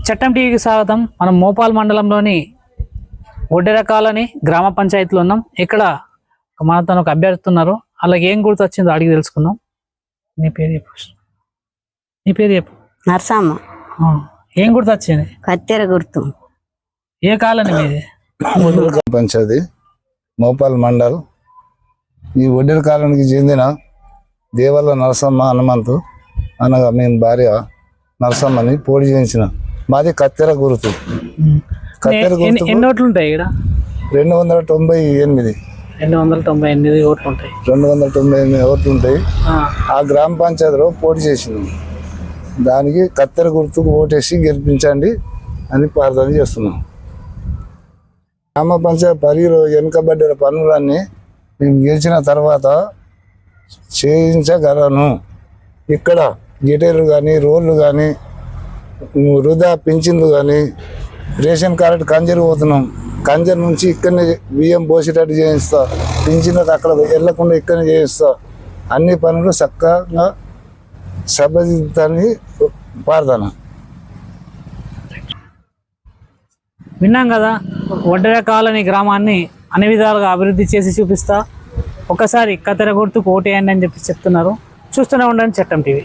చట్టం టీవీకి స్వాగతం. మనం మోపాల్ మండలంలోని ఒడ్డెర కాలనీ గ్రామ పంచాయతీలో ఉన్నాం. ఇక్కడ ఒక మనతో ఒక అభ్యర్థి ఉన్నారు. అలాగే ఏం గుర్తొచ్చిందో అడిగి తెలుసుకుందాం. నీ పేరు చెప్పు. నీ పేరు చెప్పు. నరసమ్మ. ఏం గుర్తొచ్చింది? కత్తెర గుర్తు. ఏ కాలనీ మీది? పంచాయతీ మోపాల్ మండల్. ఈ ఒడ్డెర కాలానికి చెందిన దేవల్ల నరసమ్మ హనుమంతు. అనగా మేము భార్య. నరసమ్మని పోటీ చేయించిన. మాది కత్తెర గుర్తు. కత్తెర గుర్తుకు ఎన్ని ఓట్లు ఉంటాయి ఇక్కడ? రెండు వందల తొంభై ఎనిమిది. రెండు వందల తొంభై ఎనిమిది ఓట్లు ఉంటాయి. రెండు వందల తొంభై ఎనిమిది ఓట్లు ఉంటాయి. ఆ, గ్రామ పంచాయతీలో పోటీ చేసినాం దానికి కత్తెర గుర్తుకు ఓటేసి గెలిపించండి అని ప్రార్థన చేస్తున్నాం. గ్రామ పంచాయతీ పరిధిలో వెనుకబడ్డ పనులన్నీ మేము గెలిచిన తర్వాత చేయించగలను. ఇక్కడ గిటేర్లు కానీ రోడ్లు కానీ వృధా పింఛన్లు కానీ రేషన్ కార్డు కంజర్ పోతున్నాం. కంజర్ నుంచి ఇక్కడనే బియ్యం పోసేటట్టు చేయిస్తా. పింఛన్లకు అక్కడ వెళ్ళకుండా ఇక్కడనే చేయిస్తా. అన్ని పనులు చక్కగా సభజితాన్ని ప్రార్థన విన్నాం కదా ఒడ్డెర కాలనీ గ్రామాన్ని అన్ని విధాలుగా అభివృద్ధి చేసి చూపిస్తా. ఒకసారి కత్తెర గుర్తుకు ఓటేయండి అని చెప్పి చెప్తున్నారు. చూస్తూనే ఉండండి చట్టం టీవీ.